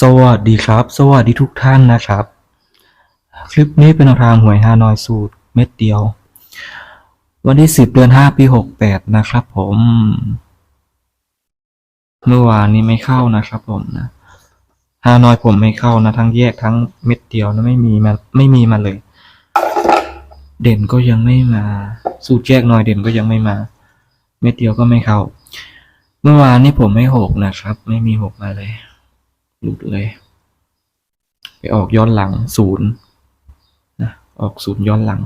สวัสดีครับ สวัสดีทุกท่านนะครับ คลิปนี้เป็นแนวทางหวยฮานอยสูตรเม็ดเดียว วันที่10เดือน5ปี68นะครับผม เมื่อวานนี้ไม่เข้านะครับผมนะฮานอยผมไม่เข้านะทั้งแยกทั้งเม็ดเดียวนะไม่มีมาไม่มีมาเลย เด่นก็ยังไม่มา สูตรแยกหน่อยเด่นก็ยังไม่มา เม็ดเดียวก็ไม่เข้า เมื่อวานนี้ผมไม่หกนะครับ ไม่มีหกมาเลย หลุดเลย ไปออกย้อนหลังศูนย์นะออกศูนย์ย้อนหลัง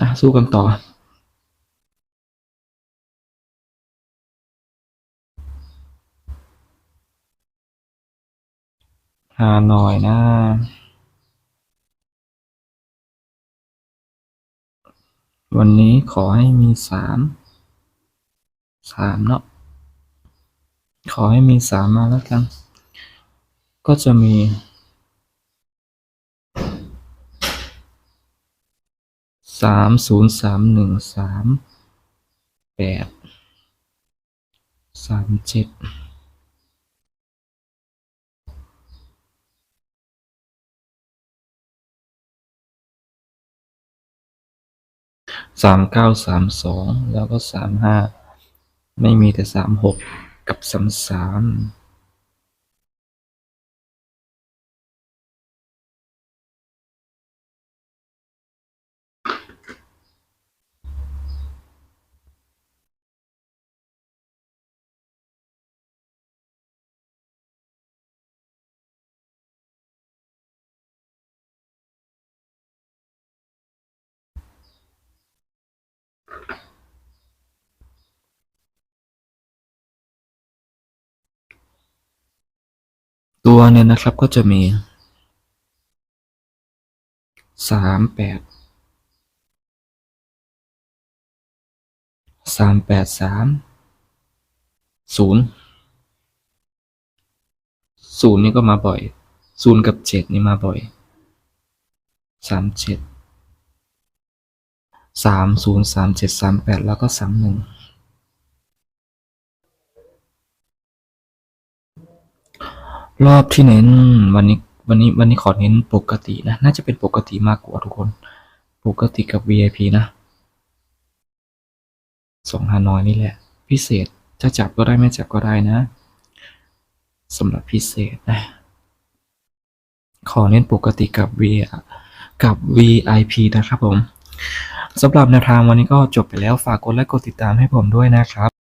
อะ สู้กันต่อหาหน่อยนะ วันนี้ขอให้มีสามสามเนาะขอให้มีสามมาแล้วกัน ก็จะมีสามศูนย์สามหนึ่งสามแปดสามเจ็ด สามเก้าสามสองแล้วก็สามห้าไม่มีแต่สามหกกับสามสาม ตัวเนี่ยนะครับก็จะมีสามแปดสามแปดสามศูนย์ศูนย์นี่ก็มาบ่อยศูนย์กับเจ็ดนี่มาบ่อยสามเจ็ด สามศูนย์สามเจ็ดสามแปดแล้วก็สามหนึ่งรอบที่เน้นวันนี้วันนี้วันนี้ขอเน้นปกตินะ น่าจะเป็นปกติมากกว่าทุกคน ปกติกับ VIP นะสองฮานอยนี่แหละ พิเศษจะจับก็ได้ไม่จับก็ได้นะสำหรับพิเศษนะ ขอเน้นปกติกับ V กับ VIP นะครับผม สำหรับแนวทางวันนี้ก็จบไปแล้วฝากกดไลค์กดติดตามให้ผมด้วยนะครับ